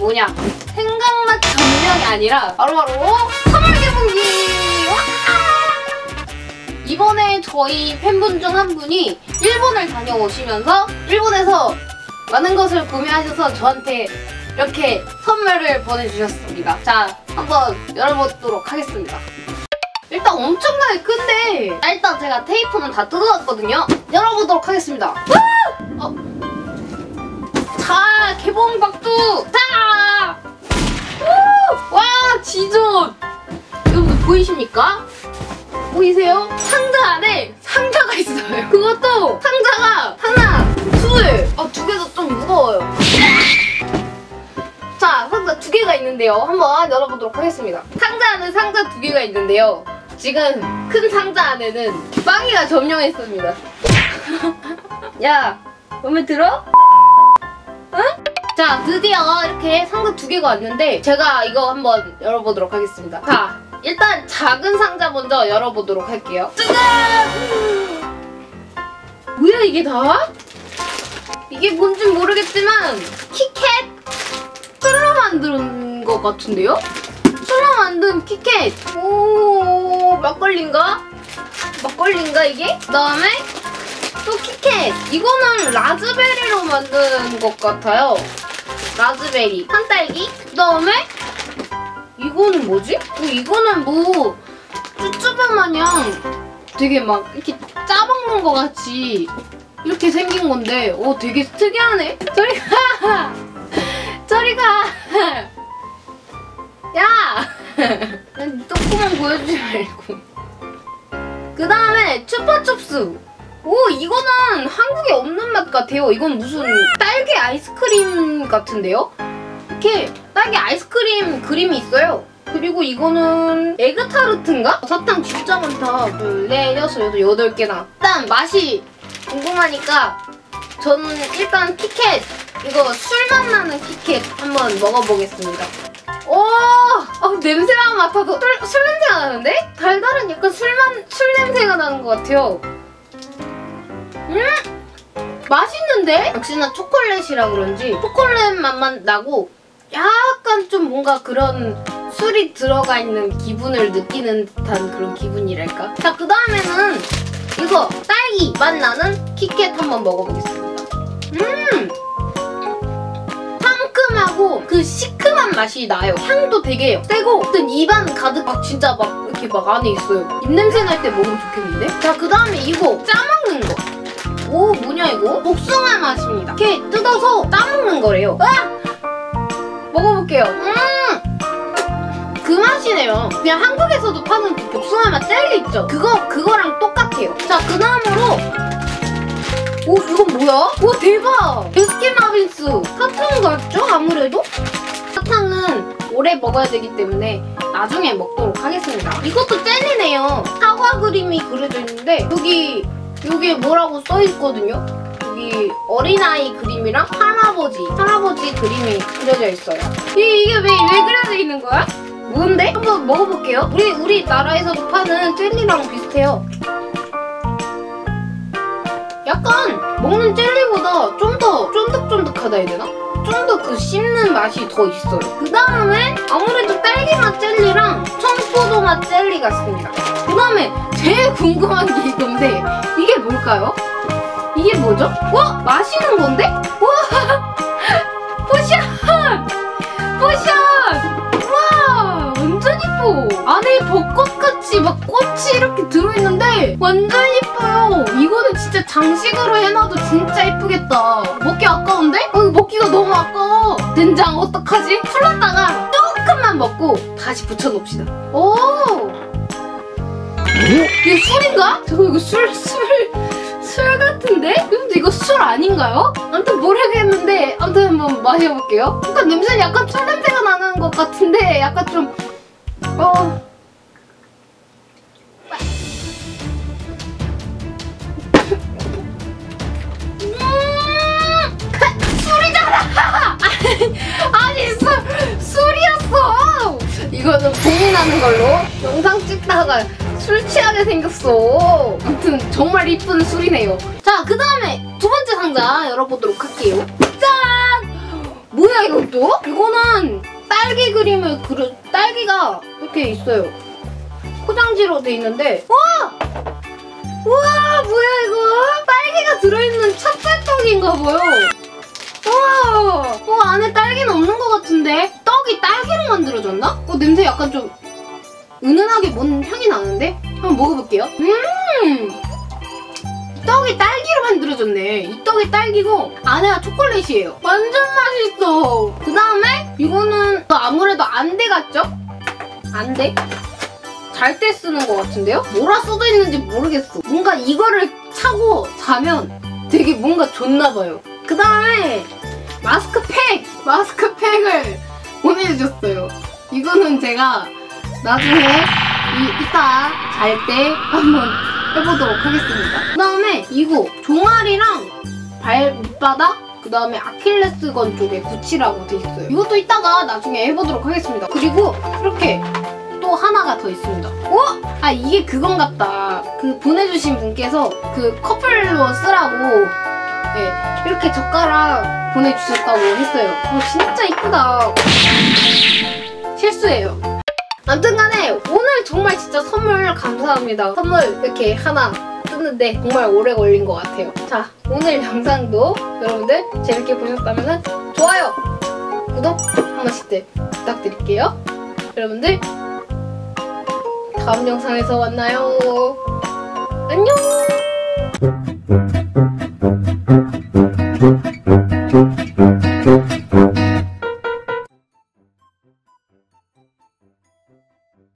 뭐냐 생각맛 전명이 아니라 바로바로 선물 개봉기 와! 이번에 저희 팬분 중 한 분이 일본을 다녀오시면서 일본에서 많은 것을 구매하셔서 저한테 이렇게 선물을 보내주셨습니다. 자, 한번 열어보도록 하겠습니다. 일단 엄청나게 큰데 아, 일단 제가 테이프는 다 뜯어놨거든요. 열어보도록 하겠습니다. 와! 어. 자, 개봉 박두! 보이십니까? 보이세요? 상자 안에 상자가 있어요. 그것도 상자가 하나, 둘, 어, 두 개도 좀 무거워요. 자, 상자 두 개가 있는데요. 한번 열어보도록 하겠습니다. 상자 안에 상자 두 개가 있는데요. 지금 큰 상자 안에는 빵이가 점령했습니다. 야, 마음에 들어? 응? 자, 드디어 이렇게 상자 두 개가 왔는데 제가 이거 한번 열어보도록 하겠습니다. 자, 일단 작은 상자 먼저 열어보도록 할게요. 짜잔! 뭐야 이게 다? 이게 뭔진 모르겠지만 키캣 술로 만든 것 같은데요? 술로 만든 키캣 오 막걸리인가? 막걸리인가 이게? 그다음에 또 키캣 이거는 라즈베리로 만든 것 같아요 라즈베리 산딸기 그다음에 이거는 뭐지? 어, 이거는 뭐 쭈쭈바 마냥 되게 막 이렇게 짜먹는 것 같이 이렇게 생긴 건데 오 되게 특이하네 저리 가 저리 가 야! 난 조금만 보여주지 말고 그 다음에 추파춥스 오 이거는 한국에 없는 맛 같아요 이건 무슨 딸기 아이스크림 같은데요? 이렇게 딸기 아이스크림 그림이 있어요. 그리고 이거는 에그타르트인가? 사탕 진짜 많다. 둘, 넷, 여섯, 여덟, 여덟 개나. 일단 맛이 궁금하니까 저는 일단 키캣 이거 술맛 나는 키캣 한번 먹어보겠습니다. 오, 어, 냄새만 맡아도 술, 술 냄새가 나는데? 달달한 약간 술만 술 냄새가 나는 것 같아요. 음, 맛있는데? 역시나 초콜릿이라 그런지 초콜릿 맛만 나고 약간 좀 뭔가 그런 술이 들어가 있는 기분을 느끼는 듯한 그런 기분이랄까? 자, 그 다음에는 이거 딸기 맛 나는 키캣 한번 먹어보겠습니다. 음! 상큼하고 그 시큼한 맛이 나요. 향도 되게 세고 어떤 입안 가득 막 진짜 막 이렇게 막 안에 있어요. 입냄새 날 때 먹으면 좋겠는데? 자, 그 다음에 이거 짜먹는 거. 오 뭐냐 이거? 복숭아 맛입니다. 이렇게 뜯어서 따먹는 거래요. 아! 먹어볼게요. 음! 그 맛이네요. 그냥 한국에서도 파는 그 복숭아 맛 젤리 있죠? 그거, 그거랑 똑같아요. 자, 그 다음으로 오 이건 뭐야? 오 대박! 베스킨라빈스 사탕 같죠? 아무래도? 사탕은 오래 먹어야 되기 때문에 나중에 먹도록 하겠습니다. 이것도 젤리네요. 사과 그림이 그려져 있는데 여기 여기에 뭐라고 써 있거든요. 어린아이 그림이랑 할아버지, 할아버지 그림이 그려져 있어요. 이, 이게 왜, 왜 그려져 있는 거야? 뭔데? 한번 먹어볼게요. 우리, 우리 나라에서도 파는 젤리랑 비슷해요. 약간 먹는 젤리보다 좀 더 쫀득쫀득하다 해야 되나? 좀 더 그 씹는 맛이 더 있어요. 그 다음에 아무래도 딸기 맛 젤리랑 청포도 맛 젤리 같습니다. 그 다음에 제일 궁금한 게 이건데 이게 뭘까요? 이게 뭐죠? 와 마시는 건데? 와 포션! 포션! 와 완전 이뻐 안에 벚꽃같이 막 꽃이 이렇게 들어있는데 완전 이뻐요 이거는 진짜 장식으로 해놔도 진짜 이쁘겠다 먹기 아까운데? 어, 먹기가 너무 아까워 된장 어떡하지? 풀렀다가 조금만 먹고 다시 붙여놓읍시다 오 이게 술인가? 저거 이거 술, 술, 술 같은데? 근데 이거 술 아닌가요? 아무튼 모르겠는데 아무튼 한번 마셔볼게요. 약간 냄새 약간 술 냄새가 나는 것 같은데 약간 좀 어. 음! 술이잖아! 아니 술, 술이었어! 이거는 고민하는 걸로 영상 찍다가 술 취하게 생겼어. 아무튼 정말 이쁜 술이네요. 자, 그 다음에 두 번째 상자 열어보도록 할게요. 짠! 뭐야 이건 또? 이거는 딸기 그림을 그려 딸기가 이렇게 있어요. 포장지로 돼 있는데 와! 우와 뭐야 이거? 딸기가 들어있는 찹쌀떡인가 봐요. 와, 어, 안에 딸기는 없는 것 같은데? 떡이 딸기로 만들어졌나? 어, 냄새 약간 좀 은은하게 뭔 향이 나는데? 한번 먹어볼게요. 음! 떡이 딸기로 만들어졌네. 이 떡이 딸기고 안에가 초콜릿이에요. 완전 맛있어. 그 다음에 이거는 아무래도 안대 같죠? 안대? 잘 때 쓰는 것 같은데요? 뭐라 써져 있는지 모르겠어. 뭔가 이거를 차고 자면 되게 뭔가 좋나 봐요. 그 다음에 마스크팩! 마스크팩을 보내주셨어요. 이거는 제가 나중에 이, 이따 잘 때 한번 해보도록 하겠습니다. 그 다음에 이거 종아리랑 발 밑바닥 그 다음에 아킬레스건 쪽에 붙이라고 돼 있어요. 이것도 이따가 나중에 해보도록 하겠습니다. 그리고 이렇게 또 하나가 더 있습니다. 어? 아 이게 그건 같다. 그 보내주신 분께서 그 커플로 쓰라고 네, 이렇게 젓가락 보내주셨다고 했어요. 어, 진짜 이쁘다. 실수예요. 아무튼 간에 오늘 정말 진짜 선물 감사합니다. 선물 이렇게 하나 뜯는데 정말 오래 걸린 것 같아요. 자, 오늘 영상도 여러분들 재밌게 보셨다면 좋아요, 구독 한 번씩들 부탁드릴게요. 여러분들 다음 영상에서 만나요. 안녕!